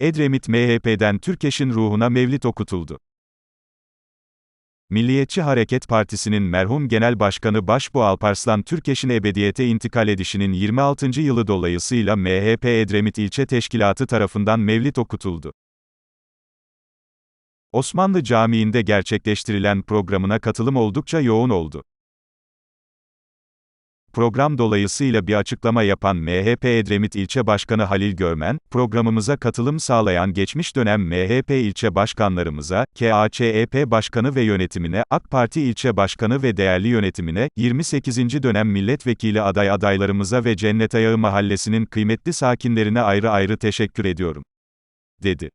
Edremit MHP'den Türkeş'in ruhuna mevlit okutuldu. Milliyetçi Hareket Partisi'nin merhum Genel Başkanı Başbuğ Alparslan Türkeş'in ebediyete intikal edişinin 26. yılı dolayısıyla MHP Edremit İlçe Teşkilatı tarafından mevlit okutuldu. Osmanlı Camii'nde gerçekleştirilen programına katılım oldukça yoğun oldu. Program dolayısıyla bir açıklama yapan MHP Edremit İlçe Başkanı Halil Görmen, programımıza katılım sağlayan geçmiş dönem MHP ilçe başkanlarımıza, KAÇEP Başkanı ve yönetimine, AK Parti ilçe başkanı ve değerli yönetimine, 28. dönem milletvekili aday adaylarımıza ve Cennet Ayağı Mahallesi'nin kıymetli sakinlerine ayrı ayrı teşekkür ediyorum, dedi.